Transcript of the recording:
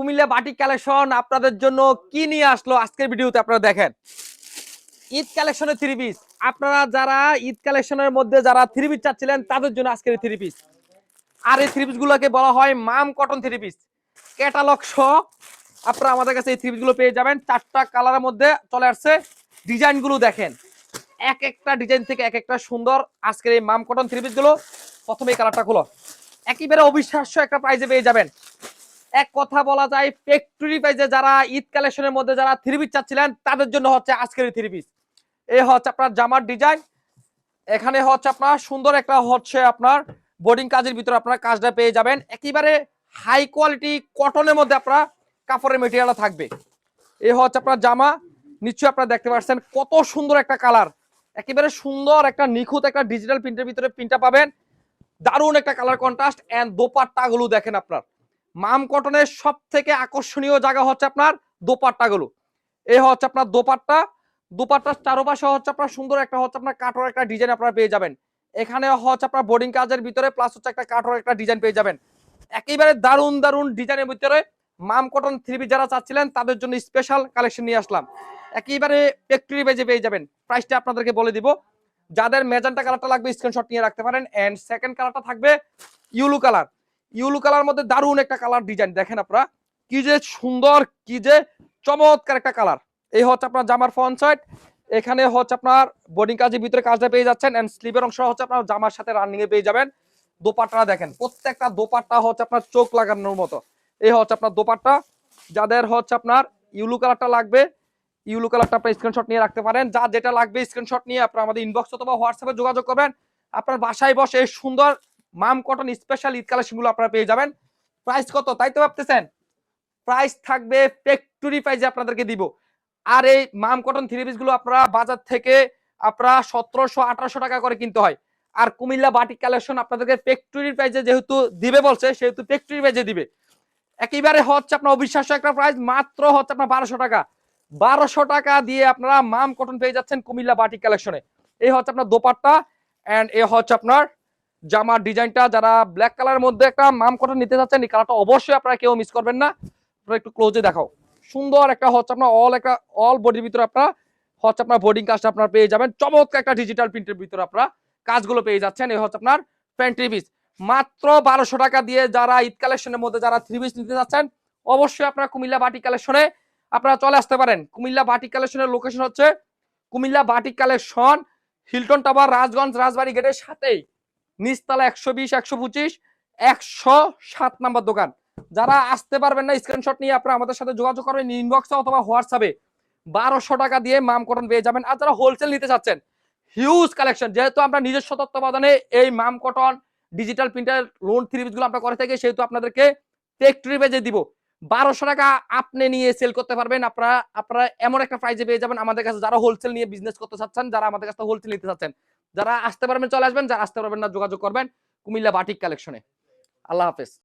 Comilla batik collection আপনাদের জন্য কি নিয়ে আসলো আজকের ভিডিওতে আপনারা দেখেন। ঈদ কালেকশনের থ্রি পিস আপনারা যারা ঈদ কালেকশনের মধ্যে যারা থ্রি পিস চাচ্ছিলেন, তাদের জন্য আজকের থ্রি পিস আর এই থ্রি পিস গুলোকে বলা হয় মাম কটন থ্রি পিস ক্যাটালগ সহ আপনারা আমাদের কাছে এই থ্রি পিসগুলো পেয়ে যাবেন। চারটা কালারের মধ্যে চলে আসছে। ডিজাইনগুলো দেখেন। এক একটা ডিজাইন থেকে এক একটা সুন্দর আজকের এই মাম কটন থ্রি পিসগুলো প্রথমে এই কালারটা খুলো। একেবারে অবিশ্বাস্য একটা প্রাইজে পেয়ে যাবেন। এক কথা বলা যায় ফ্যাক্টরি প্রাইজে যারা ঈদ কালেকশনের মধ্যে যারা থ্রি পিস চাচ্ছিলেন, তাদের জন্য হচ্ছে আজকের থ্রি পিস এই হচ্ছে আপনার জামার ডিজাইন এখানে হচ্ছে আপনার সুন্দর একটা হচ্ছে আপনার বোর্ডিং কাজের ভিতরে আপনারা কাজটা পেয়ে যাবেন। একেবারে হাই কোয়ালিটি কটনের মধ্যে আপনার কাপড়ের মেটেরিয়াল থাকবে। এই হচ্ছে আপনার জামা, নিশ্চয়ই আপনারা দেখতে পাচ্ছেন কত সুন্দর একটা কালার একেবারে সুন্দর একটা নিখুঁত একটা ডিজিটাল প্রিন্টের ভিতরে প্রিন্টটা পাবেন। দারুণ একটা কালার কন্ট্রাস্ট এন্ড দোপাট্টাগুলো দেখেন আপনার। মাম কটনের সব থেকে আকর্ষণীয় জায়গা হচ্ছে আপনার দোপাট্টাগুলো। এই হচ্ছে আপনার দোপাট্টা। দোপাট্টার চারোপাশে হচ্ছে আপনার সুন্দর একটা হচ্ছে আপনার কাঠর একটা ডিজাইন আপনারা পেয়ে যাবেন। এখানে হচ্ছে আপনার বোর্ডিং কাজের ভিতরে প্লাস হচ্ছে একটা কাঠর একটা ডিজাইন পেয়ে যাবেন। একেবারে দারুণ দারুণ ডিজাইনের ভিতরে মাম কটন থ্রি যারা চাচ্ছিলেন, তাদের জন্য স্পেশাল কালেকশন নিয়ে আসলাম। একেবারে ফ্যাক্টরি বেজে পেয়ে যাবেন। প্রাইসটা আপনাদেরকে বলে দিব। যাদের মেজান্টা কালারটা লাগবে স্ক্রিনশট নিয়ে রাখতে পারেন। এন্ড সেকেন্ড কালারটা থাকবে ইউলু কালার ইউলু কালার মধ্যে দারুণ একটা কালার ডিজাইন। দেখেন আপনারা, কি যে সুন্দর, কি যে চমৎকার একটা কালার। এই হচ্ছে আপনার জামার ফ্রন্ট সাইড এখানে হচ্ছে আপনার বোর্ডিং কাজের ভিতরে কাজটা পেয়ে যাচ্ছেন এন্ড স্লিভের অংশ হচ্ছে আপনার জামার সাথে রানিং এ পেয়ে যাবেন। দোপাট্টা দেখেন, প্রত্যেকটা দোপাট্টা হচ্ছে আপনার চোখ লাগানোর মতো। এই হচ্ছে আপনার দোপাট্টা, যাদের হচ্ছে আপনার ইউলু কালারটা লাগবে, ইউলু কালারটা আপনার স্ক্রিনশট নিয়ে রাখতে পারেন। যা যেটা লাগবে স্ক্রিনশট নিয়ে আপনার আমাদের ইনবক্স অথবা হোয়াটসঅ্যাপে যোগাযোগ করবেন। আপনার বাসায় বসে এই সুন্দর মাম কটন স্পেশাল ঈদ কালেকশনগুলো আপনারা পেয়ে যাবেন। প্রাইস কত? তাই তো ভাবতেছেন? প্রাইস থাকবে ফ্যাক্টরি প্রাইসে আপনাদেরকে দিব। আর এই মাম কটন থ্রি পিসগুলো আপনারা বাজার থেকে আপনারা সতেরোশো, আঠারোশো টাকা করে কিনতে হয়। আর কুমিল্লা বাটিক কালেকশন আপনাদেরকে ফ্যাক্টরি প্রাইসে যেহেতু দিবে বলছে, সেহেতু ফ্যাক্টরি প্রাইসে দিবে। একেবারে হচ্ছে আপনার অবিশ্বাস্য একটা প্রাইস মাত্র হচ্ছে আপনার বারোশো টাকা। বারোশো টাকা দিয়ে আপনারা মাম কটন পেয়ে যাচ্ছেন কুমিল্লা বাটিক কালেকশনে। এই হচ্ছে আপনার দোপাট্টা অ্যান্ড এ হচ্ছে আপনার জামার ডিজাইনটা, যারা ব্ল্যাক কালারের মধ্যে একটা মাম কটন নিতে চাচ্ছেন, এই কালারটা অবশ্যই আপনারা কেউ মিস করবেন না। আপনারা একটু ক্লোজে দেখাও। সুন্দর একটা হচ্ছে আপনার অল একটা অল বডির ভিতরে আপনারা হচ্ছে আপনার বোর্ডিং কাজটা আপনারা পেয়ে যাবেন। চমৎকার একটা ডিজিটাল প্রিন্টের ভিতরে আপনারা কাজগুলো পেয়ে যাচ্ছেন। এই হচ্ছে আপনার প্যান্ট পিস মাত্র বারোশো টাকা দিয়ে যারা ঈদ কালেকশনের মধ্যে যারা থ্রি পিস নিতে যাচ্ছেন অবশ্যই আপনারা কুমিল্লা বাটিক কালেকশনে আপনারা চলে আসতে পারেন। কুমিল্লা বাটিক কালেকশনের লোকেশন হচ্ছে Cumilla batik collection Hilton tower Rajganj Rajbari গেটের সাথেই। নিচতলা একশো বিশ, একশো পঁচিশ, একশো সাত নাম্বার দোকান। যারা আসতে পারবেন না স্ক্রিনশট নিয়ে আপনারা আমাদের সাথে যোগাযোগ করবেন ইনবক্সে অথবা হোয়াটসঅ্যাপে। বারোশো টাকা দিয়ে মাম কটন পেয়ে যাবেন। আর যারা হোলসেল নিতে চাচ্ছেন হিউজ কালেকশন যেহেতু আমরা নিজস্ব তত্ত্বাবধানে এই মাম cotton digital printer lawn three গুলো আমরা করে থাকি, সেহেতু আপনাদেরকে ফ্যাক্টরি পেজে দিব। বারোশো টাকা আপনি নিয়ে সেল করতে পারবেন। আপনারা আপনারা এমন একটা প্রাইজে পেয়ে যাবেন আমাদের কাছে। যারা হোলসেল নিয়ে বিজনেস করতে চাচ্ছেন, যারা আমাদের কাছে হোলসেল নিতে চাচ্ছেন যারা আসতে পারবেন, চলে আসবেন। যারা আসতে পারবেন না, যোগাযোগ করবেন। কুমিল্লা বাটিক কালেকশনে। আল্লাহ হাফেজ।